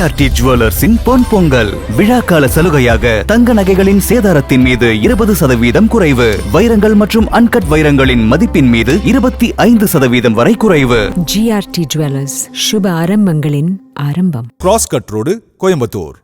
GRT ஜுவல்லர்ஸின் பொன் பொங்கல். விழாக்கால சலுகையாக தங்க நகைகளின் சேதாரத்தின் மீது இருபது சதவீதம் குறைவு. வைரங்கள் மற்றும் அன்கட் வைரங்களின் மதிப்பின் மீது இருபத்தி ஐந்து சதவீதம் வரை குறைவு. ஜிஆர்டி ஜுவல்லர்ஸ் சுப ஆரம்பங்களின் ஆரம்பம். Cross cut road Coimbatore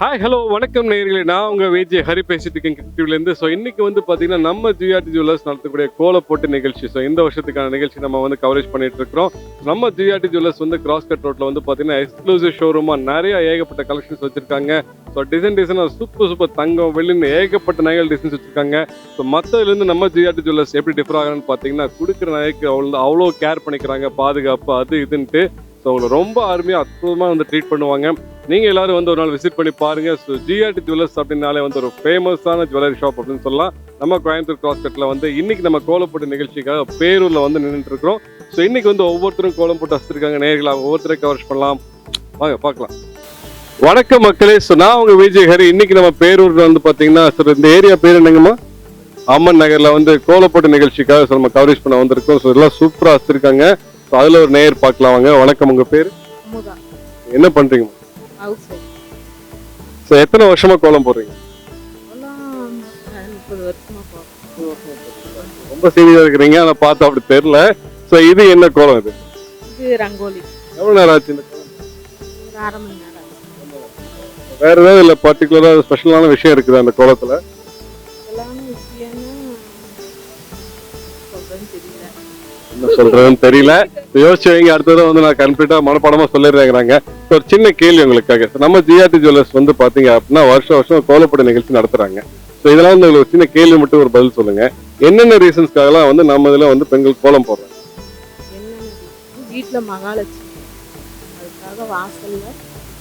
hi hello வணக்கம் நேயர்களே. நான் உங்கள் விஜி ஹரி பேசிட்டு இருக்கேன் கிரிக்கெட்லேருந்து ஸோ இன்றைக்கி வந்து பார்த்தீங்கன்னா நம்ம ஜிஆர்டி ஜுவல்லர்ஸ் நடத்தக்கூடிய கோலப்போட்டு நிகழ்ச்சி. ஸோ இந்த வருஷத்துக்கான நிகழ்ச்சி நம்ம வந்து கவரேஜ் பண்ணிட்டு இருக்கிறோம் நம்ம ஜிஆர்டி ஜுவல்லர்ஸ் வந்து கிராஸ் கட் ரோட்டில் வந்து பார்த்தீங்கன்னா எக்ஸ்க்ளூசிவ் ஷோரூமாக நிறைய ஏகப்பட்ட கலெக்ஷன்ஸ் வச்சிருக்காங்க. ஸோ டிசைன் டிசைனாக சூப்பர் சூப்பர் தங்கம் வெள்ளின்னு ஏகப்பட்ட நகைகள் டிசைன்ஸ் வச்சிருக்காங்க. ஸோ மற்றதுலேருந்து நம்ம ஜிஆர்டி ஜுவல்லர்ஸ் எப்படி டிஃபர் ஆகணும்னு பார்த்தீங்கன்னா கொடுக்குற நகைக்கு அவ்வளோ அவ்வளோ கேர் பண்ணிக்கிறாங்க. பாதுகாப்பு அது இதுன்ட்டு. ஸோ அவங்களை ரொம்ப அருமையாக அற்புதமாக வந்து ட்ரீட் பண்ணுவாங்க. நீங்கள் எல்லாரும் வந்து ஒரு நாள் விசிட் பண்ணி பாருங்க. ஸோ ஜிஆர்டி ஜுவல்லர்ஸ் அப்படின்னாலே வந்து ஒரு ஃபேமஸான ஜுவல்லரி ஷாப் அப்படின்னு சொல்லலாம். நம்ம கோயம்புத்தூர் கிராஸ் வந்து இன்றைக்கி நம்ம கோலப்பட்டு நிகழ்ச்சிக்காக பேரூரில் வந்து நின்றுட்டு இருக்கிறோம். ஸோ இன்றைக்கி வந்து ஒவ்வொருத்தரும் கோலம் போட்டு வச்சுருக்காங்க. நேர்களாக ஒவ்வொருத்தரும் கவர்ஸ் பண்ணலாம். வாங்க பார்க்கலாம். வணக்கம் மக்களே. ஸோ நான் உங்கள் விஜய் ஹரி. இன்னைக்கு நம்ம பேரூரில் வந்து பார்த்தீங்கன்னா சார் இந்த ஏரியா பேர் என்னங்கம்மா? அம்மன் நகரில் வந்து கோலப்போட்டு நிகழ்ச்சிக்காக ஸோ நம்ம கவரேஜ் பண்ண வந்திருக்கோம். ஸோ எல்லாம் சூப்பராக வச்சுருக்காங்க. ஸோ அதுல ஒரு நேயர் பார்க்கலாம் வாங்க. வணக்கம் உங்க பேர்? என்ன ஒய்ஃப் ஸோ எத்தனை வருஷமா கோலம் போடுறீங்க? ரொம்ப சீரியஸா இருக்கிறீங்க. ஆனா பார்த்தா அப்படி தெரியல. சோ இது என்ன கோலம் இது? ரங்கோலி. எவ்வளவு நேரம் ஆச்சு இந்த. வேற ஏதாவது இல்ல பர்டிகுலரா ஸ்பெஷலான விஷயம் இருக்குது அந்த கோலத்துல? என்ன சொல்றதுன்னு தெரியல. யோசிச்சு வைங்க அடுத்தது வந்து நான் கம்ப்ளீட்டா மனப்பாடமா சொல்லிடுறேங்கிறாங்க. ஒரு சின்ன கேள்வி உங்களுக்காக. நம்ம ஜிஆர்டி ஜுவல்லர்ஸ் வந்து பாத்தீங்க அப்படின்னா வருஷம் வருஷம் கோலப்பட நிகழ்ச்சி நடத்துறாங்க. ஸோ இதெல்லாம் வந்து உங்களுக்கு சின்ன கேள்வி மட்டும் ஒரு பதில் சொல்லுங்க. என்னென்ன ரீசன்ஸ்க்காகலாம் வந்து நம்ம இதுல வந்து பெண்கள் கோலம் போடுறாங்க? வீட்டில் மகாலட்சுமி. அதுக்காக வாசல்ல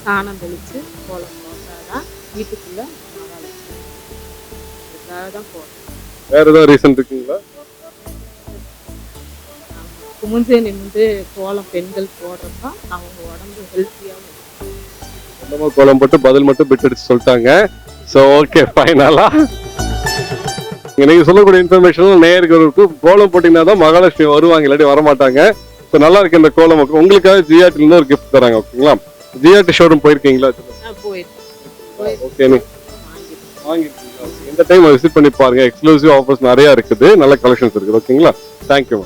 சாணம் தெளிச்சு கோலம் போட்டாதான் வீட்டுக்குள்ள மகாலட்சுமி. அதுக்காக தான் போடுறோம் வேற ஏதாவது ரீசன் இருக்குங்களா? குமிஞ்சு நிமிந்து கோலம் பெண்கள் போடுறப்ப அவங்க உடம்பு ஹெல்த்தியாகவும் கோலம் போட்டு பதில் மட்டும் பிட் அடிச்சு சொல்லிட்டாங்க. ஸோ ஓகே ஃபைனலா நீங்க சொல்லக்கூடிய இன்ஃபர்மேஷன் நேயர்களுக்கு கோலம் போட்டீங்கன்னா தான் மகாலட்சுமி வருவாங்க இல்லாட்டி வரமாட்டாங்க. ஸோ நல்லா இருக்கு இந்த கோலம். உங்களுக்காக ஜிஆர்டில இருந்து ஒரு கிஃப்ட் தராங்க ஓகேங்களா? ஜிஆர்டி ஷோரூம் போயிருக்கீங்களா? ஓகே வாங்கிருக்கீங்களா இந்த டைம் விசிட் பண்ணி பாருங்க. எக்ஸ்க்ளூசிவ் ஆஃபர்ஸ் நிறைய இருக்குது. நல்ல கலெக்ஷன்ஸ் இருக்குது ஓகேங்களா? தேங்க்யூ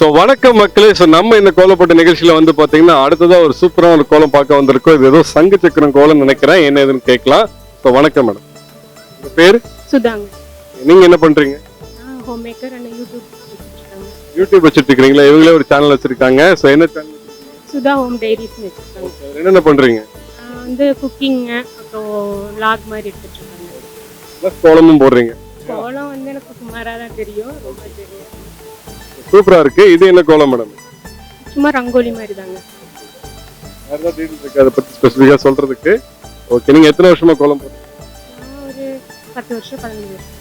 ஸோ வணக்கம் மக்களே. ஸோ நம்ம இந்த கோலப்பட்ட நிகழ்ச்சியில வந்து பாத்தீங்கன்னா அடுத்ததா ஒரு சூப்பரான ஒரு கோலம் பார்க்க வந்திருக்கோம். இது ஏதோ சங்கு சக்கரம் கோலம் நினைக்கிறேன். என்ன ஏதுன்னு கேட்கலாம். ஸோ வணக்கம் மேடம் உங்க பேர்? சுதாங்க. நீங்க என்ன அண்ட் யூடியூப் வச்சிட்டு இவங்களே ஒரு சேனல் வச்சிருக்காங்க. ஸோ என்ன சேனல் சுதா ஹோம் வச்சுருக்காங்க. என்னென்ன பண்றீங்க? நான் வந்து குக்கிங்கு அப்புறம் லாக் மாதிரி எடுத்துட்ருக்காங்க Plus கோலமும் போடுறீங்க? கோலம் வந்து எனக்கு சுமாராக தான் தெரியும். ரொம்ப தெரியும் சூப்பரா இருக்கு. இது என்ன கோலம் மேடம் சும்மா ரங்கோலி மாதிரி தாங்க. வேற ஏதாவது டீடைல்ஸ் இருக்கு? அதை பத்தி ஸ்பெசிஃபிக்கா சொல்றதுக்கு? ஓகே நீங்க எத்தனை வருஷமா கோலம் போடுறீங்க? நான் ஒரு பத்து வருஷம் பதினஞ்சு வருஷம்.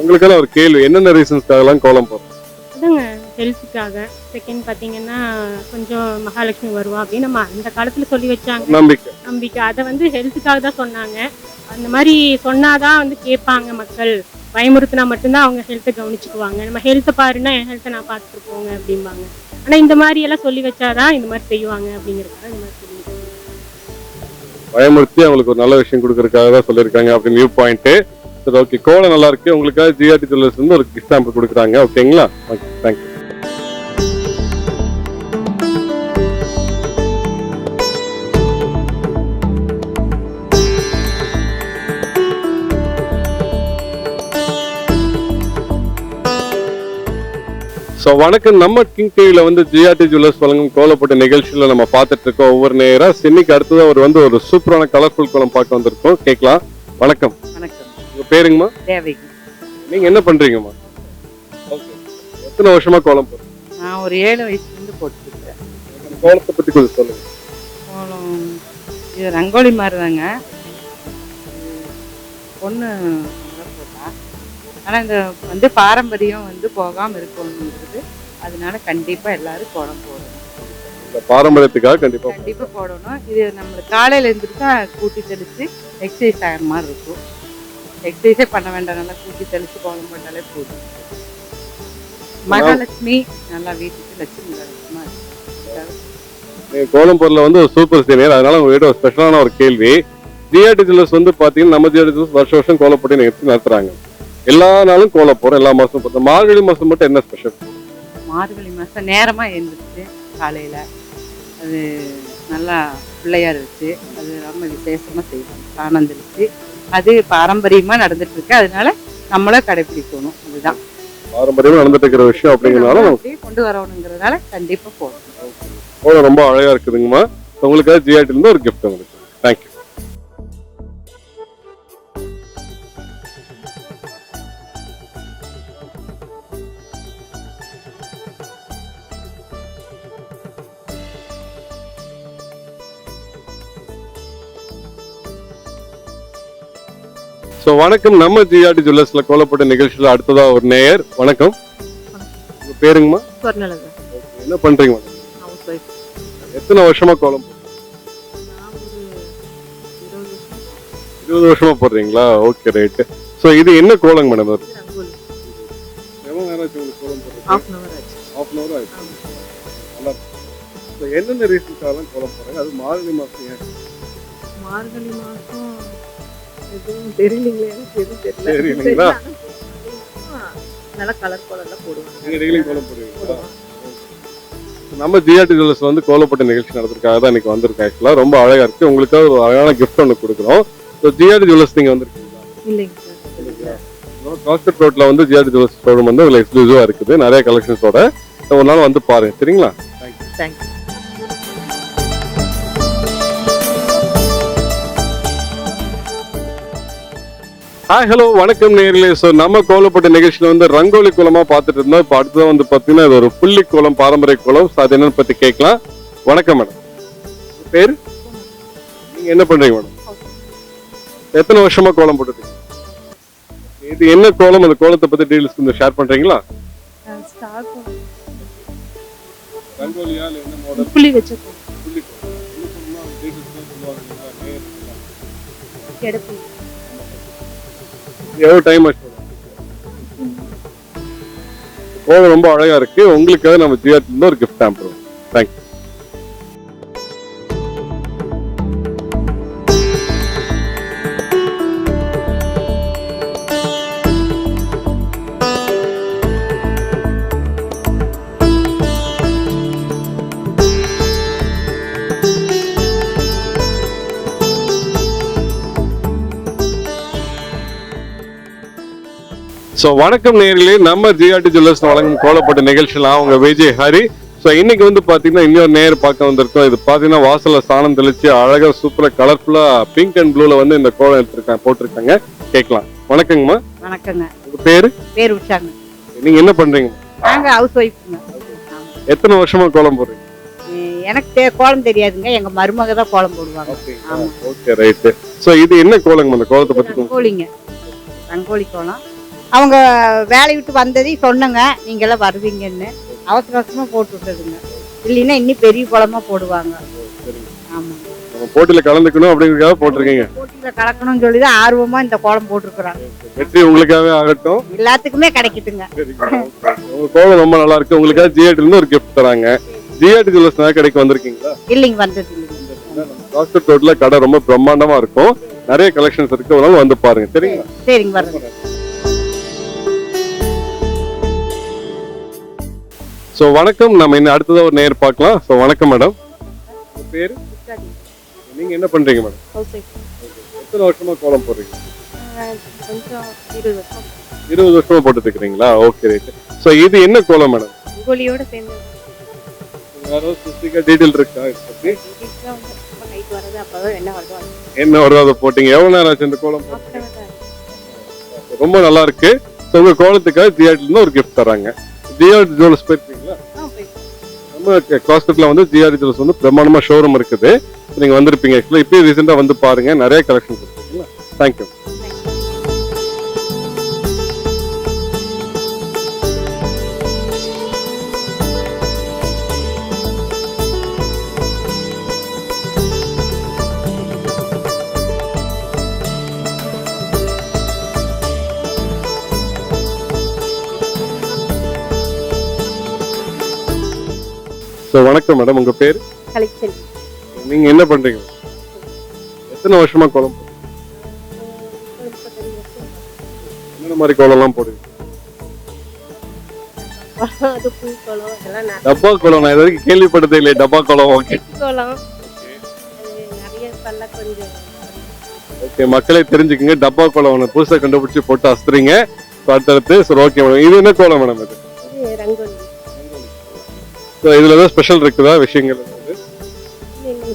உங்களுக்கெல்லாம் ஒரு கேள்வி. என்னென்ன ரீசன்ஸ்க்காகலாம் கோலம் போடுறோம் அதாங்க ஹெல்த்துக்காக செகண்ட் பார்த்தீங்கன்னா கொஞ்சம் மகாலட்சுமி வருவா அப்படின்னு நம்ம அந்த காலத்தில் சொல்லி வச்சாங்க. நம்பிக்கை. நம்பிக்கை. அதை வந்து ஹெல்த்துக்காக தான் சொன்னாங்க. அந்த மாதிரி சொன்னாதான் வந்து கேட்பாங்க மக்கள். பயமுறுத்தினா மட்டும்தான் அவங்க ஹெல்த்தை கவனிச்சுக்குவாங்க. நம்ம ஹெல்த்தை பாருன்னா என் ஹெல்த்தை நான் பார்த்துட்டு போங்க அப்படிம்பாங்க. ஆனால் இந்த மாதிரி எல்லாம் சொல்லி வச்சாதான் இந்த மாதிரி செய்வாங்க அப்படிங்கிறதுக்காக இந்த மாதிரி சொல்லி பயமுறுத்தி அவங்களுக்கு ஒரு நல்ல விஷயம் கொடுக்கறதுக்காக தான் சொல்லியிருக்காங்க அப்படின்னு நியூ பாயிண்ட்டு சரி ஓகே. கோலம் நல்லா இருக்கு. உங்களுக்காக ஜிஆர்டி ஜுவல்லர்ஸ் வந்து ஒரு கிஃப்ட் சாம்பிள் கொடுக்குறாங்க. ஓகேங்களா? ஓகே தேங்க்யூ ஸோ வணக்கம். நம்ம கிங் டிவியில் வந்து ஜிஆர்டி ஜுவல்லர்ஸ் வழங்கும் கோலப்பட்ட நிகழ்ச்சியில் நம்ம பார்த்துட்டு இருக்கோம். ஒவ்வொரு நேரா இன்னைக்கு அடுத்ததாக ஒரு வந்து ஒரு சூப்பரான கலர்ஃபுல் கோலம் பார்க்க வந்திருக்கோம். கேட்கலாம். வணக்கம். வணக்கம். உங்க பேருங்கம்மா? தேவைக்கு நீங்க என்ன பண்றீங்கம்மா? ஓகே எத்தனை வருஷமா கோலம் போடுறீங்க? நான் ஒரு ஏழு வயசுலேருந்து போட்டுருக்கேன் கோலத்தை பத்தி கொஞ்சம் சொல்லுங்க. கோலம் இது ரங்கோலி மாதிரி தாங்க. பொண்ணு ஆனால் இந்த வந்து பாரம்பரியம் வந்து போகாமல் இருக்கணுங்கிறது அதனால கண்டிப்பாக எல்லாரும் கோலம் போடணும். இந்த பாரம்பரியத்துக்காக கண்டிப்பா கண்டிப்பா போடணும். இது நம்மளுக்கு காலையில தான் கூட்டி தெளிச்சு எக்ஸசைஸ் ஆகிற மாதிரி இருக்கும். எக்ஸசைஸே பண்ண வேண்டாம். நல்லா கூட்டி தெளிச்சு கோலம் போட்டாலே போதும். மகாலட்சுமி நல்லா வீட்டுக்கு லட்சுமி லட்சுமா இருக்கு நீங்க கோலம் பொருள்ல வந்து ஒரு சூப்பர் சீனியர். அதனால உங்ககிட்ட ஒரு ஸ்பெஷலான ஒரு கேள்வி. ஜிஆர்டி ஜுவல்லர்ஸ் வந்து பாத்தீங்கன்னா நம்ம ஜிஆர்டி ஜுவல்லர்ஸ் வருஷம் வருஷம் கோலப்போட்டி நிகழ்ச்சி நடத்துறாங்க. எல்லா நாளும் கோலம் போறோம் எல்லா மாசமும் போறோம் மார்கழி மாசம் மட்டும் என்ன ஸ்பெஷல் மார்கழி மாதம் நேரமாக எழுந்திரிச்சு காலையில் அது நல்லா பிள்ளையார் வச்சு அது ரொம்ப விசேஷமாக செய்வாங்க சாணம் தெளிச்சு. அது பாரம்பரியமாக நடந்துட்டு இருக்கு. அதனால நம்மளும் கடைபிடிக்கணும். அதுதான் பாரம்பரியமா நடந்துட்டு இருக்கிற விஷயம் அப்படிங்கிறனால கொண்டு வரணுங்கிறதுனால கண்டிப்பாக போகணும் ரொம்ப அழகா இருக்குதுங்கம்மா. உங்களுக்காக ஜிஆர்டி இருந்து ஒரு கிஃப்ட் உங்களுக்கு. தேங்க்யூ ஸோ வணக்கம். நம்ம ஜிஆர்டி ஜுவல்லர்ஸ்ல கோலப்பட்ட நிகழ்ச்சியில அடுத்ததா ஒரு நேயர். வணக்கம். உங்க பேருங்கம்மா? என்ன பண்றீங்க? ஒய்ஃப் எத்தனை வருஷமா கோலம் போடுறீங்க? இருபது வருஷம் போடுறீங்களா? ஓகே ரைட்டு ஸோ இது என்ன கோலங்க மேடம் அது எவ்வளோ நேரம் ஆச்சு உங்களுக்கு கோலம் போடுறது ஹாஃப் அன் ஹவர் ஆச்சு. ஹாஃப் அன் ஹவர் ஆயிடுச்சு நல்லா ஸோ என்னென்ன ரீசன்ஸாலாம் கோலம் போடுறாங்க? அது மார்கழி மாதம் ஏன்? மார்கழி மாதம் எதுவும் தெரியலீங்களே எனக்கு எதுவும் தெரியல. தெரியலீங்களா? நல்லா கலர் கலர்லாம் போடுவாங்க. நீங்கள் டெய்லியும் கோலம் போடுவீங்களா? நம்ம ஜிஆர்டி ஜுவல்லர்ஸ் வந்து கோலப்பட்ட நிகழ்ச்சி நடத்துறதுக்காக தான் இன்னைக்கு வந்திருக்கேன் ஆக்சுவலாக ரொம்ப அழகா இருக்கு. உங்களுக்காக ஒரு அழகான கிஃப்ட் ஒன்று கொடுக்குறோம். ஸோ ஜிஆர்டி ஜுவல்லர்ஸ் நீங்கள் வந்திருக்கீங்களா? இல்லைங்க சார். காஸ்ட் ரோட்ல வந்து ஜிஆர்டி ஜுவல்லர்ஸ் ஷோரூம் வந்து உங்களுக்கு எக்ஸ்க்ளூசிவாக இருக்குது. நிறைய கலெக்ஷன்ஸோட ஒரு நாள் வந்து பாருங்க. சரிங்களா? தேங்க்யூ ஹாய் ஹலோ வணக்கம் நேர்களே. ஸோ நம்ம கோலப்பட்ட நிகழ்ச்சியில் வந்து ரங்கோலி கோலமா பார்த்துட்டு இருந்தோம். இப்போ அடுத்ததான் வந்து பார்த்தீங்கன்னா இது ஒரு புள்ளி கோலம் பாரம்பரிய கோலம். அது என்னன்னு பற்றி கேட்கலாம். வணக்கம் மேடம். பேர்? நீங்க என்ன பண்றீங்க மேடம்? எத்தனை வருஷமா கோலம் போட்டுருக்கீங்க இது என்ன கோலம்? அந்த கோலத்தை பத்தி டீடைல்ஸ் கொஞ்சம் ஷேர் பண்றீங்களா? ரங்கோலியா இல்ல என்ன மாடல் புள்ளி கோலம். எவ்வளவு டைம் ஆச்சு? போக ரொம்ப அழகா இருக்கு. உங்களுக்காக நம்ம ஜிஆர்டி ஒரு கிஃப்ட் அனுப்புறோம் தேங்க்யூ ஸோ வணக்கம் நேர்களே நம்ம ஜிஆர்டி ஜுவல்லர்ஸ் வழங்கும் கோலப்பட்ட நிகழ்ச்சியெல்லாம் அவங்க விஜய் ஹரி. ஸோ இன்னைக்கு வந்து பார்த்தீங்கன்னா இன்னொரு நேர் பார்க்க வந்திருக்கோம். இது பார்த்தீங்கன்னா வாசல்ல சாணம் தெளிச்சு அழகா சூப்பரா கலர்ஃபுல்லா பிங்க் அண்ட் ப்ளூல வந்து இந்த கோலம் எடுத்திருக்காங்க போட்டிருக்காங்க. கேட்கலாம். வணக்கங்கம்மா. வணக்கங்க. உங்க பேரு? பேர் உஷாங்க. நீங்க என்ன பண்றீங்க? நாங்க ஹவுஸ் ஒய்ஃபுங்க எத்தனை வருஷமா கோலம் போடுறீங்க? எனக்கு கோலம் தெரியாதுங்க. எங்க மருமக தான் கோலம் போடுவாங்க. ஓகே ரைட்டு ஸோ இது என்ன கோலங்க அந்த கோலத்தை கொஞ்சம் ரங்கோலிங்க. ரங்கோலி கோலம். அவங்க வேலையை விட்டு வந்ததையும் சொன்னங்க நீங்கெல்லாம் வருவீங்கன்னு. அவசர அவசரமா போட்டு விட்டதுங்க இல்லைன்னா இன்னும் பெரிய கோலமா போடுவாங்க. ஆமா. நம்ம போட்டியில கலந்துக்கணும் அப்படிங்கிறதுக்காக போட்டிருக்கீங்க. போட்டியில கலக்கணும்னு சொல்லி தான் ஆர்வமா இந்த கோலம் போட்டிருக்கிறாங்க. வெற்றி உங்களுக்காகவே ஆகட்டும். எல்லாத்துக்குமே கிடைக்குதுங்க. உங்க கோலம் ரொம்ப நல்லா இருக்கு. உங்களுக்காக இருந்து ஒரு கிஃப்ட் தராங்க. ஜிஆர்டி ஜுவல்லர்ஸ் நகை கடைக்கு வந்திருக்கீங்களா? இல்லைங்க வந்தது காஸ்ட் ரோட்ல கடை ரொம்ப பிரம்மாண்டமா இருக்கும். நிறைய கலெக்ஷன்ஸ் இருக்கு. நாள் வந்து பாருங்க. சரிங்களா? சரிங்க வர்றேங்க ஸோ வணக்கம். நம்ம இன்னும் அடுத்ததா ஒரு நேர் பார்க்கலாம். ஸோ வணக்கம் மேடம் பேர்? நீங்க என்ன பண்றீங்க மேடம் எத்தனை வருஷமா கோலம் போடுறீங்க? இருபது வருஷம். போட்டுட்டு இருக்கிறீங்களா? ஓகே ரைட் ஸோ இது என்ன கோலம் மேடம் ரங்கோலியோட சேர்ந்து. வேற ஸ்பெசிஃபிக்காக டீட்டெயில் இருக்கா? என்ன வருதோ அது. போட்டீங்க. எவ்வளவு நேரம் ஆச்சு இந்த கோலம் ரொம்ப நல்லா இருக்கு. ஸோ உங்க கோலத்துக்காக இருந்து ஒரு கிஃப்ட் தராங்க ஜிஆர்டி ஜுவல்ஸ் போயிருக்கீங்களா? நம்ம காஸ்மெட்ல வந்து ஜிஆர்டி ஜுவல்ஸ் வந்து பிரம்மாண்டமா ஷோரூம் இருக்குது. நீங்க வந்திருப்பீங்க. ஆக்சுவலா இப்பயே ரீசெண்டா வந்து பாருங்க. நிறைய கலெக்ஷன்ஸ் இருக்குங்களா தேங்க்யூ ஸோ வணக்கம் மேடம் உங்க பேர்? கலெக்ஷன் நீங்க என்ன பண்றீங்க? எத்தனை வருஷமா கோலம் போடுறீங்க? என்னென்ன மாதிரி கோலம்லாம் போடுவீங்க? டப்பா கோலம். நான் இது வரைக்கும் கேள்விப்பட்டதே இல்லையே. டப்பா கோலம் ஓகே. கோலம். ஓகே மக்களே தெரிஞ்சுக்கங்க. டப்பா கோலம் ஒன்று புதுசாக கண்டுபிடிச்சி போட்டு அசுறீங்க அடுத்தடுத்து சரி ஓகே மேடம் இது என்ன கோலம் மேடம் இது? ஸோ இதில் ஏதாவது ஸ்பெஷல் இருக்குதா? விஷயங்கள்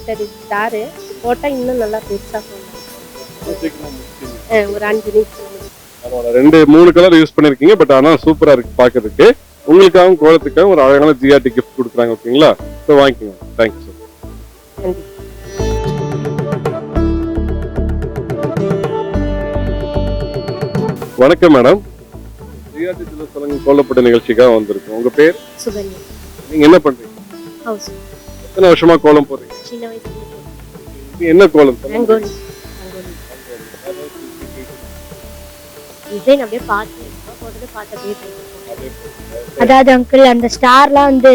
தெரியுது தாரு. போட்டால் இன்னும் நல்லா பெருசாக ஒரு அஞ்சு நிமிஷம். பரவாயில்ல. ரெண்டு மூணு கலர் யூஸ் பண்ணிருக்கீங்க பட் ஆனால் சூப்பரா இருக்கு பார்க்கிறதுக்கு உங்களுக்காகவும் கோலத்துக்காகவும் ஒரு அழகான ஜிஆர்டி கிஃப்ட் கொடுக்குறாங்க ஓகேங்களா? ஸோ வாங்கிக்கோங்க. தேங்க்யூ சார் நன்றி. வணக்கம் மேடம் ஜிஆர்டி சொல்லுங்க. கோலப்பட்ட நிகழ்ச்சிக்காக வந்திருக்கோம். உங்க பேர்? சுகன்யா. நீங்க என்ன பண்றீங்க? எத்தனை வருஷமா கோலம் போடுறீங்க? இது என்ன கோலம்? சொல்லுங்க. ரங்கோலி. ரங்கோலி. டிசைன் அப்படியே பார்த்து போட்டது பார்த்து அப்படியே try அதாவது அங்கிள் அந்த ஸ்டார்லாம் வந்து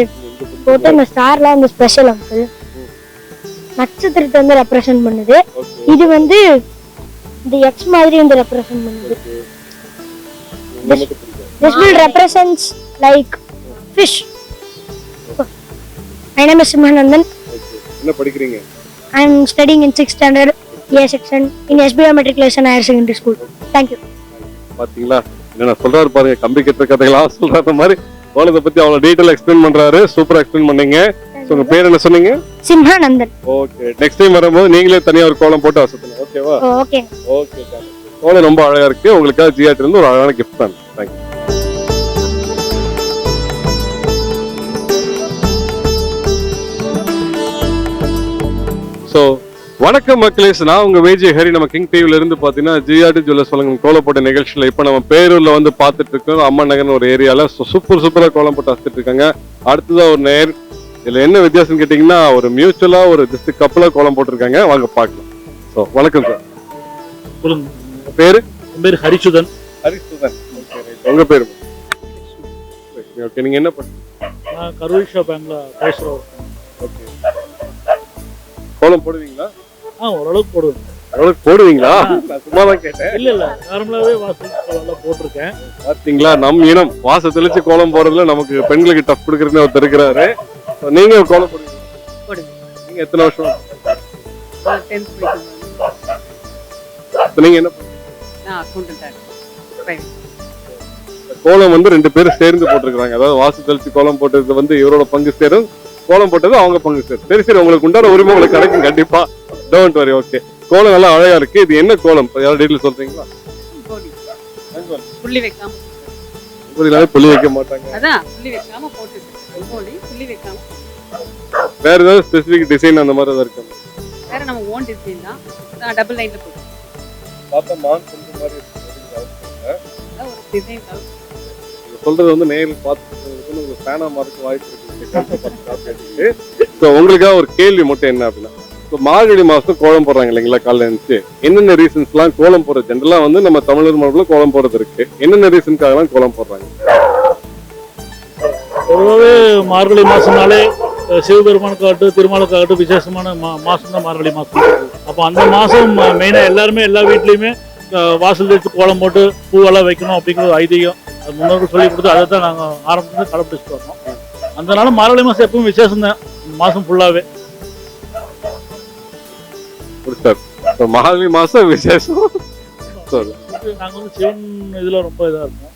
போட்டு அந்த ஸ்டார்லாம் வந்து ஸ்பெஷல் அங்கிள் நட்சத்திரத்தை வந்து ரெப்ரசன்ட் பண்ணுது. இது வந்து இந்த எக்ஸ் மாதிரி வந்து ரெப்ரசன்ட் பண்ணுது. This will represents like fish is Simhanandhan Okay. என்ன படிக்கிறீங்க? I am studying in six standard A section in SBI matriculation higher secondary school thank you பாத்தீங்களா? என்ன சொல்றாரு பாருங்க கம்பி கட்டுற கதைகளா சொல்றாத மாதிரி. கோலத்தை பத்தி அவ்வளவு டீட்டெயில் எக்ஸ்பிளைன் பண்றாரு சூப்பரா எக்ஸ்பிளைன் பண்ணீங்க. So, உங்க பேர் என்ன சொன்னீங்க? சிம்ஹானந்தன் ஓகே நெக்ஸ்ட் டைம் வரும்போது நீங்களே தனியா ஒரு கோலம் போட்டு அசத்தணும் ஓகேவா ஓகே ஓகே கோலம் ரொம்ப அழகா இருக்கு. உங்களுக்காக ஜிஆர்டி இருந்து ஒரு அழகான கிஃப்ட் தான். தேங்க்யூ ஸோ வணக்கம் மக்களே. நான் உங்க விஜய் ஹரி. நம்ம கிங் டிவில இருந்து பாத்தீங்கன்னா ஜிஆர்டி ஜுவல்லர்ஸ் வழங்கும் கோலப்போட்ட நிகழ்ச்சியில இப்ப நம்ம பேரூர்ல வந்து பார்த்துட்டு இருக்கோம். அம்மன் நகர்னு ஒரு ஏரியால சூப்பர் சூப்பரா கோலம் போட்டு அசத்துட்டு இருக்காங்க. அடுத்ததா ஒரு நேர் இதுல என்ன வித்தியாசம் கேட்டீங்கன்னா ஒரு மியூச்சுவலா ஒரு ஜஸ்ட் கப்பலா கோலம் போட்டிருக்காங்க. வாங்க பார்க்கலாம். ஸோ வணக்கம் சார் பேரு? பேர் ஹரிசுதன். ஹரிசுதன். உங்க பேரு? ஓகே நீங்க என்ன பண்ணுங்க? நான் பேங்க்ல பேசுகிறோம் ஓகே கோலம் போடுவீங்களா? ஆ ஓரளவுக்கு போடுவேன். எவ்வளவு போடுவீங்களா? சும்மா தான் கேட்டேன். இல்லை இல்லை. நார்மலாகவே வாசல் போட்டிருக்கேன். பாத்தீங்களா? நம் இனம். வாச தெளிச்சு கோலம் போடுறதுல நமக்கு பெண்களுக்கு டஃப் கொடுக்கறதுன்னு ஒருத்தர் இருக்கிறாரு. நீங்க கோலம் போடுவீங்க. நீங்க எத்தனை வருஷம்? நீங்க என்ன கோலம் வந்து ரெண்டு பேரும் சேர்ந்து போட்டிருக்காங்க அதாவது வாசு தெளிச்சு கோலம் போட்டது வந்து இவரோட பங்கு சேரும் கோலம் போட்டது அவங்க பங்கு சேரும் சரி சரி உங்களுக்கு உண்டான உரிமை உங்களுக்கு கிடைக்கும் கண்டிப்பா. டோன்ட் வரி ஓகே கோலம் நல்லா அழகா இருக்கு. இது என்ன கோலம்? யாராவது டீட்டெயில் சொல்றீங்களா? புள்ளி வைக்காம. புள்ளி வைக்க மாட்டாங்க. அதான் புள்ளி வைக்காம போட்டு கோலி புள்ளி வைக்காம. வேற ஏதாவது ஸ்பெசிபிக் டிசைன் அந்த மாதிரி ஏதாவது இருக்கு? வேற நம்ம ஓன் டிசைன் தான். டபுள் லைன்ல போட்டு. பார்த்தா மான் சொல்ற மாதிரி இருக்கு. டிசைன் சொல்றது வந்து நேரில் உங்களுக்கு ஃபேனா மார்க்கு வாய்ப்பு இருக்கு. ஸோ உங்களுக்காக ஒரு கேள்வி மட்டும் என்ன அப்படின்னா இப்போ மார்கழி மாசம் கோலம் போடுறாங்க இல்லைங்களா காலைல இருந்துச்சு என்னென்ன ரீசன்ஸ்லாம் கோலம் போடுறது ஜென்ரலாக வந்து நம்ம தமிழர் மரபில் கோலம் போடுறது இருக்கு? என்னென்ன ரீசனுக்காகலாம் கோலம் போடுறாங்க? பொதுவாகவே மார்கழி மாதம்னாலே சிவபெருமானுக்காகட்டும் திருமாலுக்காகட்டும் விசேஷமான மா மாதம் தான் மார்கழி மாதம் அப்போ அந்த மாதம் மெயினாக எல்லாருமே எல்லா வீட்லேயுமே வாசல் தெளித்து கோலம் போட்டு பூவெல்லாம் வைக்கணும் அப்படிங்கிற ஒரு ஐதீகம் முன்னோர்கள் சொல்லி கொடுத்து அதை தான் நாங்கள் ஆரம்பத்துல கடைப்பிடிச்சிட்டு வரோம் அதனால மார்கழி மாதம் எப்பவும் விசேஷம் தான் மாதம் ஃபுல்லாகவே சார். இப்போ மார்கழி மாசம் விசேஷம். நாங்கள் வந்து சிவன் இதில் ரொம்ப இதாக இருக்கும்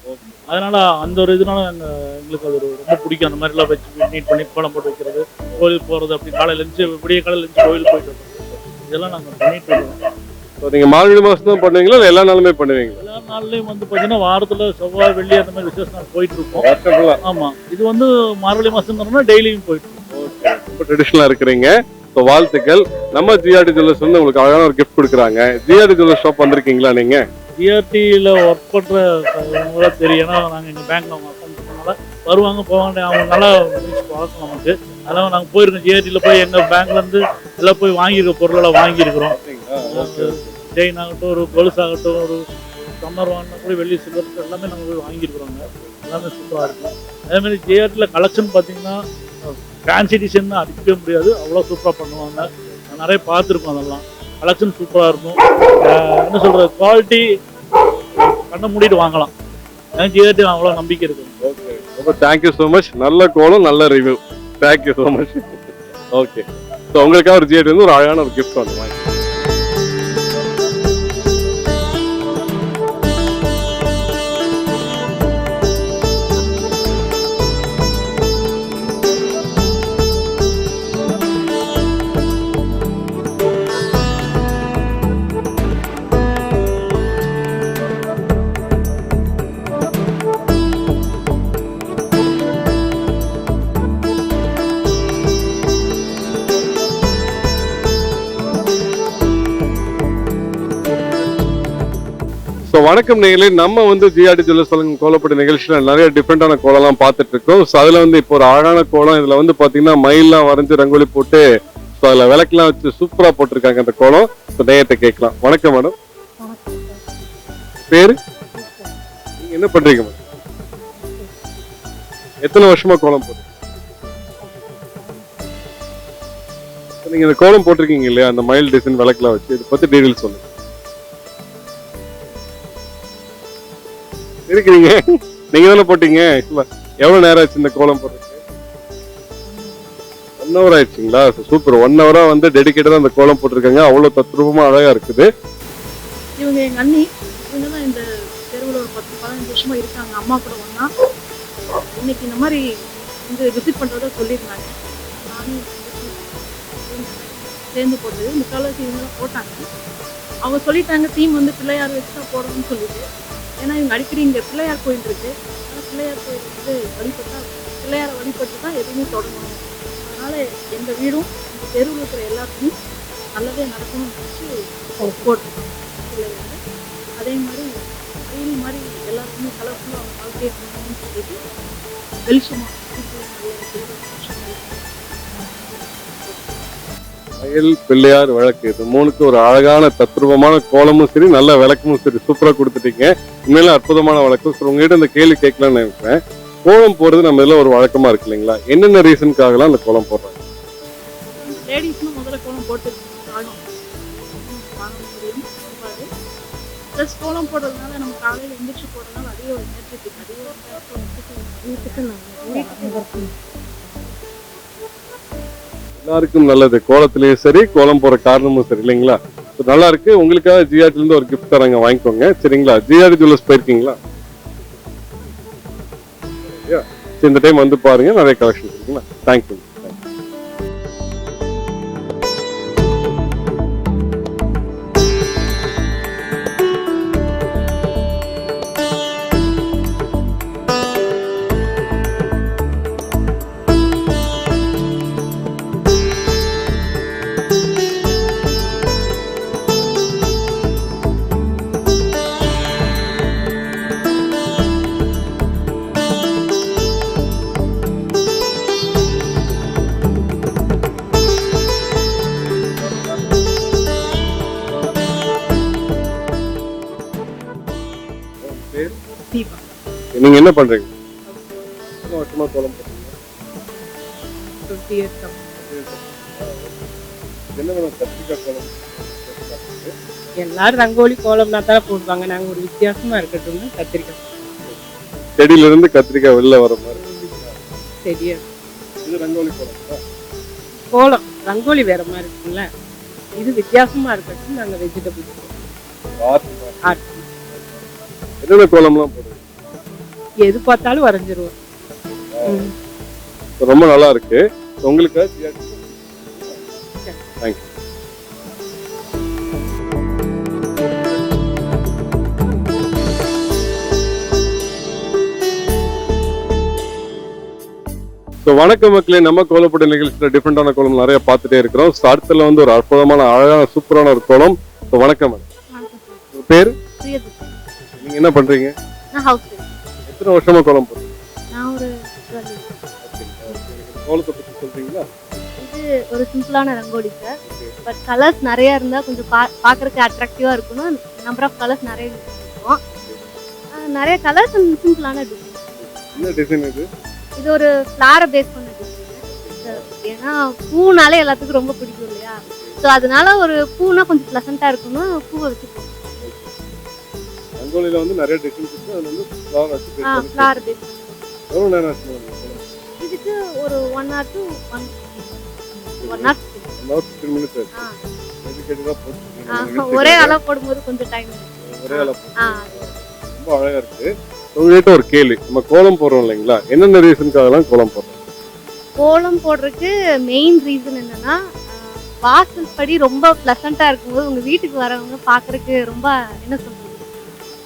அதனால அந்த ஒரு இதனால நாங்கள் எங்களுக்கு அது ரொம்ப பிடிக்கும். அந்த மாதிரிலாம் வச்சு நீட் பண்ணி கோலம் போட்டு வைக்கிறது கோயிலுக்கு போகிறது அப்படி காலையில் இருந்துச்சு விடிய காலையில் இருந்துச்சு கோயிலுக்கு போயிட்டு இதெல்லாம் நாங்கள் பண்ணிட்டு இருக்கோம். ஸோ நீங்க மார்கழி மாசம் தான் பண்ணுவீங்களா இல்லை எல்லா நாளுமே பண்ணுவீங்களா? எல்லா நாள்லையும் வந்து பார்த்தீங்கன்னா வாரத்தில் செவ்வாய் வெள்ளி அந்த மாதிரி விசேஷ நாள் போயிட்டு இருக்கோம். ஆமாம் இது வந்து மார்கழி மாதம்னா டெய்லியும் போயிட்டு இருக்கோம். ரொம்ப ட்ரெடிஷ்னலாக இருக்கிறீங்க. ஸோ வாழ்த்துக்கள். நம்ம ஜிஆர்டி ஜுவல்லர்ஸ் வந்து உங்களுக்கு அழகான ஒரு கிஃப்ட் கொடுக்குறாங்க. ஜிஆர்டி ஜுவல்லர் ஷாப் வந்திருக்கீங்களா நீங்க? ஜிஆர்டியில் ஒர்க் பண்ணுற தெரியும். ஏன்னா நாங்கள் எங்கள் பேங்க்கில் அவங்க அக்கௌண்ட் வருவாங்க போவாங்க. அவங்க நல்லா பழக்கம் நமக்கு. அதனால் நாங்கள் போயிருக்கோம் ஜிஆர்டியில் போய் எங்கள் பேங்க்லேருந்து எல்லாம் போய் வாங்கியிருக்க பொருளெல்லாம் வாங்கியிருக்கிறோம். செயின் ஆகட்டும் ஒரு கொலுஸ் ஆகட்டும் ஒரு சம்மர் வாங்கினா கூட வெள்ளி சில்வர் எல்லாமே நம்ம போய் வாங்கியிருக்கிறோங்க எல்லாமே சூப்பராக இருக்கும். அதேமாதிரி ஜேஆர்டியில் கலெக்ஷன் பார்த்தீங்கன்னா ஃபேன்சி டிசைன் அடிக்கவே முடியாது. அவ்வளோ சூப்பராக பண்ணுவாங்க. நான் நிறைய பார்த்துருக்கோம் அதெல்லாம். கலெக்ஷன் சூப்பராக இருக்கும். என்ன சொல்கிறது குவாலிட்டி கண்ணை மூடிட்டு வாங்கலாம். எனக்கு ஜிஆர்டி அவ்வளோ நம்பிக்கை இருக்குது ஓகே ரொம்ப தேங்க்யூ ஸோ மச் நல்ல கோலம் நல்ல review thank you so much okay so உங்களுக்காக ஒரு ஜிஎட் வந்து ஒரு அழகான ஒரு கிஃப்ட் வந்து வாங்கி ஸோ வணக்கம் நேயர்களே நம்ம வந்து ஜிஆர்டி ஜுவல்லர்ஸ் வழங்கும் கோலப்படி நிகழ்ச்சியில் நிறைய டிஃப்ரெண்டான கோலம்லாம் பார்த்துட்டு இருக்கோம். ஸோ அதில் வந்து இப்போ ஒரு அழகான கோலம் இதில் வந்து பார்த்தீங்கன்னா மயில்லாம் வரைஞ்சி ரங்கோலி போட்டு ஸோ அதில் விளக்கெலாம் வச்சு சூப்பராக போட்டிருக்காங்க அந்த கோலம். ஸோ நேயத்தை கேட்கலாம். வணக்கம் மேடம் பேர்? நீங்கள் என்ன பண்ணுறீங்க மேடம் எத்தனை வருஷமா கோலம் போடுறீங்க நீங்கள் நீங்க இந்த கோலம் போட்டிருக்கீங்க இல்லையா? அந்த மயில் டிசைன் விளக்கெலாம் வச்சு. இதை பத்தி டீட்டெயில்ஸ் சொல்லுங்க. இருக்கிறீங்க? நீங்க தானே போட்டீங்க? எவ்வளவு நேரம் ஆச்சு இந்த கோலம் போடுறதுக்கு? ஒன் ஹவர் ஆயிடுச்சுங்களா? சூப்பர் ஒன் ஹவரா வந்து டெடிக்கேட்டடா அந்த கோலம் போட்டிருக்காங்க. அவ்வளவு தத்ரூபமா அழகா இருக்குது. இவங்க எங்க அண்ணி இவங்க இந்த தெருவில் ஒரு பத்து பதினஞ்சு வருஷமா இருக்காங்க. அம்மா கூட ஒன்றா இன்னைக்கு இந்த மாதிரி வந்து விசிட் பண்ணுறதா சொல்லியிருந்தாங்க. நானும் சேர்ந்து போட்டது. முக்கால்வாசி இவங்கெல்லாம் போட்டாங்க. அவங்க சொல்லிட்டாங்க தீம் வந்து பிள்ளையார் வச்சு தான் போடணும்னு சொல்லிட்டு. ஏன்னா இவங்க அடிக்கடி இங்கே பிள்ளையார் கோயில் இருக்குது ஆனால் பிள்ளையார் கோயில் வந்து வழிபட்டால் பிள்ளையாரை வழிபட்டு தான் எதுவுமே தொடங்கணும் அதனால் எங்கள் வீடும் இந்த தெருவில் இருக்கிற எல்லாருக்குமே நல்லதே நடக்கணும்னு நினச்சி போட்டிருக்கோம் பிள்ளையார். அதே மாதிரி வெயில் மாதிரி எல்லாருக்குமே கலர்ஃபுல்லாக அவங்க வாழ்க்கையை பண்ணணும்னு சொல்லிட்டு வெளிச்சமாக வயல் பிள்ளையார் விளக்கு இது மூணுக்கு ஒரு அழகான தத்ரூபமான கோலமும் சரி நல்ல விளக்கமும் சரி சூப்பரா கொடுத்துட்டீங்க உண்மையில அற்புதமான வழக்கம் சரி உங்ககிட்ட இந்த கேள்வி கேட்கலாம்னு நினைக்கிறேன் கோலம் போடுறது நம்ம இதுல ஒரு வழக்கமா இருக்கு இல்லைங்களா என்னென்ன ரீசனுக்காகலாம் அந்த கோலம் போடுறாங்க லேடிஸ்னும் முதல்ல கோலம் போட்டு ப்ளஸ் கோலம் போடுறதுனால நம்ம காலையில் எந்திரிச்சு போடுறதுனால அதே ஒரு நேரத்துக்கு அதே ஒரு வீட்டுக்கு வீட்டுக்கு எல்லாருக்கும் நல்லது. கோலத்திலையும் சரி கோலம் போற காரணமும் சரி இல்லைங்களா? நல்லா இருக்கு. உங்களுக்காக ஜிஆர்டில இருந்து ஒரு கிஃப்ட் தராங்க வாங்கிக்கோங்க. சரிங்களா? ஜிஆர்டி ஜுவல்லர்ஸ் போயிருக்கீங்களா? இந்த டைம் வந்து பாருங்க நிறைய கலெக்ஷன் இருக்குங்களா? தேங்க்யூ நீங்க என்ன பண்றீங்க? எத்தனை வருஷமா கோலம் போடுறீங்க. டுவெண்ட்டி இயர்ஸ் என்ன வேணும்? கத்திரிக்காய் கோலம் எல்லாரும் ரங்கோலி கோலம்னா தானே போடுவாங்க. நாங்க ஒரு வித்தியாசமா இருக்கட்டும். கத்திரிக்காய். செடியில இருந்து கத்திரிக்காய் வெளில வர மாதிரி. சரியா இது ரங்கோலி கோலம் கோலம். ரங்கோலி வேற மாதிரி இருக்குல்ல இது வித்தியாசமா இருக்கட்டும். நாங்க வெஜிடபிள்ஸ் ஆர்ட் என்னென்ன கோலம்லாம் போடுறீங்க எது பார்த்தாலும் வரைஞ்சிருவோம். ரொம்ப நல்லா இருக்கு. உங்களுக்கு தேங்க்யூ ஸோ வணக்கம் மக்களே. நம்ம கோலப்பட்ட நிகழ்ச்சியில் டிஃப்ரெண்டான கோலம் நிறைய பார்த்துட்டே இருக்கிறோம். ஸோ அடுத்தல வந்து ஒரு அற்புதமான அழகான சூப்பரான ஒரு கோலம். ஸோ வணக்கம். பேர்? நீங்க என்ன பண்றீங்க? எத்தனை வருஷமா கோலம் போடுறீங்க நான் ஒரு கோலத்தை சொல்றீங்களா? இது ஒரு சிம்பிளான ரங்கோலி சார். பட் கலர்ஸ் நிறைய இருந்தால் கொஞ்சம் பா பார்க்குறதுக்கு அட்ராக்டிவாக இருக்கணும் நம்பர் ஆஃப் கலர்ஸ் நிறைய ஆஹ் நிறைய கலர்ஸ் சிம்பிளான டிசைன் என்ன டிசைன் இது? இது ஒரு ஃப்ளாரை பேஸ் பண்ண டிசைன் ஏன்னா பூனாலே எல்லாத்துக்கும் ரொம்ப பிடிக்கும் இல்லையா? ஸோ அதனால ஒரு பூனா கொஞ்சம் ப்ளசண்ட்டாக இருக்கணும். பூவை வச்சுப்போம் ரங்கோலியில வந்து நிறைய டிசைன்ஸ் இருக்கு. அதுல வந்து ஃப்ளவர் வச்சு ஃப்ளார் பேஸ் எவ்வளவு நேரம் ஆச்சு இதுக்கு ஒரு one or two one one or one hour fifteen minutes ஆச்சு. ஆ. எஜுகேட்டடாக போட்டு ஒரே அளவு போடும்போது கொஞ்சம் டைம் ஒரே அளவு ரொம்ப அழகா இருக்கு. உங்ககிட்ட ஒரு கேள்வி. நம்ம கோலம் போடுறோம் இல்லைங்களா? என்னென்ன ரீசனுக்காகலாம் கோலம் போடுறோம்? கோலம் போடுறதுக்கு மெயின் ரீசன் என்னன்னா வாசல் படி ரொம்ப ப்ளசண்ட்டாக இருக்கும்போது உங்கள் வீட்டுக்கு வரவங்க பார்க்கறதுக்கு ரொம்ப என்ன சொல்றது?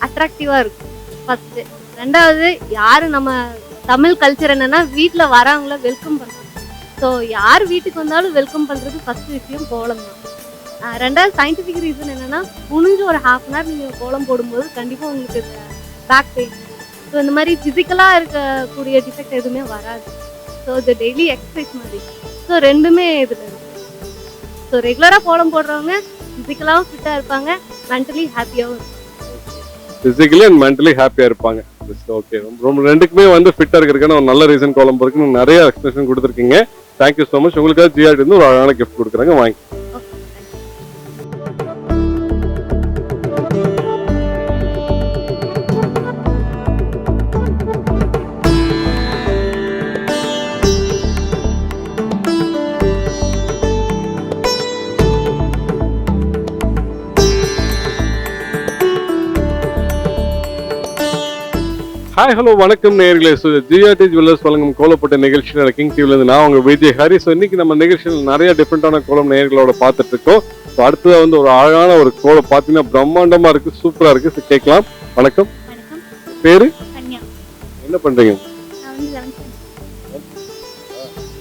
அட்ராக்டிவாக இருக்கும். ஃபர்ஸ்ட் ரெண்டாவது யார் நம்ம தமிழ் கல்ச்சர் என்னன்னா வீட்டில் வரவங்கள வெல்கம் பண்ணுறது ஸோ யார் வீட்டுக்கு வந்தாலும் வெல்கம் பண்ணுறது ஃபர்ஸ்ட் விஷயம் கோலம் தான். ரெண்டாவது சயின்டிஃபிக் ரீசன் என்னென்னா புனிஞ்சு ஒரு ஹாஃப் அன் ஹவர் நீங்கள் கோலம் போடும்போது கண்டிப்பாக உங்களுக்கு பேக் பெயின் ஸோ இந்த மாதிரி ஃபிசிக்கலாக இருக்கக்கூடிய டிஃபெக்ட் எதுவுமே வராது. ஸோ இது டெய்லி எக்ஸசைஸ் மாதிரி. ஸோ ரெண்டுமே இதில் இருக்குது ஸோ ரெகுலராக கோலம் போடுறவங்க ஃபிசிக்கலாகவும் ஃபிட்டாக இருப்பாங்க மென்டலி ஹாப்பியாகவும் இருக்கும் பிசிக்கலி அண்ட் மென்டலி ஹாப்பியா இருப்பாங்க. ஓகே ரொம்ப ரெண்டுக்குமே வந்து ஃபிட்டா இருக்கிறதுக்கான ஒரு நல்ல ரீசன் கோலம் போறதுக்கு நிறைய எக்ஸ்பிரஷன் கொடுத்துருக்கீங்க. தேங்க்யூ ஸோ மச் உங்களுக்காக ஜிஆர்டி வந்து ஒரு அழகான கிஃப்ட் கொடுக்குறாங்க. வாங்கி ஹாய் ஹலோ வணக்கம் நேர்களே ஸோ ஜிஆர்டி ஜுவல்லர்ஸ் வழங்கும் கோலப்பட்ட நிகழ்ச்சியில் கிங் டிவிலேருந்து நான் உங்க விஜய் ஹரி. ஸோ இன்னைக்கு நம்ம நிகழ்ச்சியில் நிறைய டிஃப்ரெண்டான கோலம் நேர்களோட பார்த்துட்டு இருக்கோம். ஸோ அடுத்ததா வந்து ஒரு அழகான ஒரு கோலம். பார்த்தீங்கன்னா பிரம்மாண்டமா இருக்கு சூப்பரா இருக்கு. ஸோ கேட்கலாம். வணக்கம். பேரு? என்ன பண்றீங்க?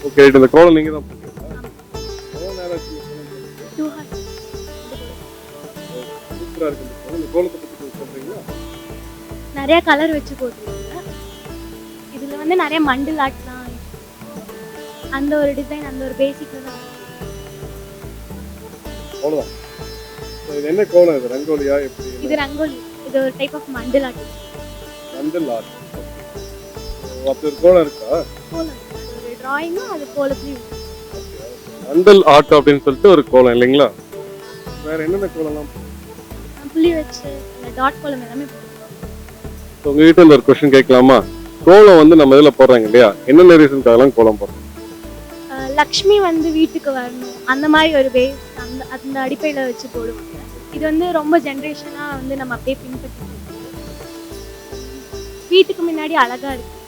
ஓகே இந்த கோலம் நீங்க தான் இந்த கோலத்தை நிறைய கலர் வச்சு இதில் வந்து நிறைய மண்டில் ஆர்ட்லாம் அந்த ஒரு டிசைன் அந்த ஒரு பேசிக்கில் தான். அவ்வளவுதான். So, இது என்ன கோலம் இது? ரங்கோலியா எப்படி? இது ரங்கோலி. இது ஒரு type of mandala art mandal art அப்படி ஒரு கோலம் இருக்கா? கோலம். ஒரு டிராயிங்கும் அது கோலத்துலையும் மண்டல் ஆர்ட் அப்படின்னு சொல்லிட்டு ஒரு கோலம் இல்லைங்களா? வேற என்னென்ன கோலம்லாம்? புள்ளி வச்சு டாட் கோலம் எல்லாமே உங்ககிட்ட இந்த ஒரு கொஸ்டின் கேட்கலாமா? கோலம் வந்து நம்ம இதில் போடுறாங்க இல்லையா? என்னென்ன ரீசனுக்காகலாம் கோலம் போடுறோம் லக்ஷ்மி வந்து வீட்டுக்கு வரணும். அந்த மாதிரி ஒரு பேஸ் அந்த அந்த அடிப்படையில் வச்சு போடுவாங்க. இது வந்து ரொம்ப ஜென்ரேஷனாக வந்து நம்ம அப்படியே பின்பற்றி வீட்டுக்கு முன்னாடி அழகா இருக்கு.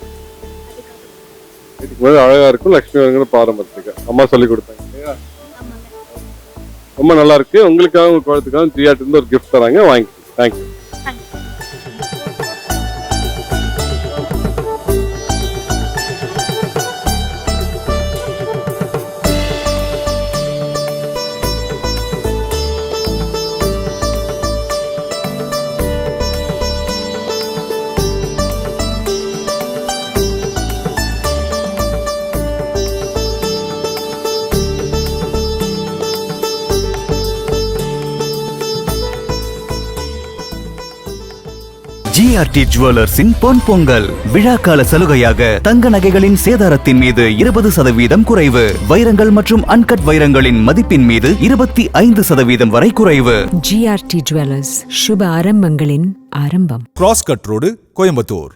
இதுக்கு முன்னாடி அழகா இருக்கும் லட்சுமி வரங்கிற பாரம்பரியத்துக்கு. அம்மா சொல்லி கொடுத்தாங்க இல்லையா? ரொம்ப நல்லா இருக்கு. உங்களுக்காக உங்க குழந்தைக்காக ஜிஆர்டி இருந்து ஒரு கிஃப்ட் தராங்க. வாங்கி தேங்க்யூ ஜிஆர்டி ஜுவல்லர்ஸின் பொன் பொங்கல். விழாக்கால சலுகையாக தங்க நகைகளின் சேதாரத்தின் மீது இருபது சதவீதம் குறைவு. வைரங்கள் மற்றும் அன்கட் வைரங்களின் மதிப்பின் மீது இருபத்தி ஐந்து சதவீதம் வரை குறைவு. ஜிஆர்டி ஜுவல்லர்ஸ் சுப ஆரம்பங்களின் ஆரம்பம். Cross cut road Coimbatore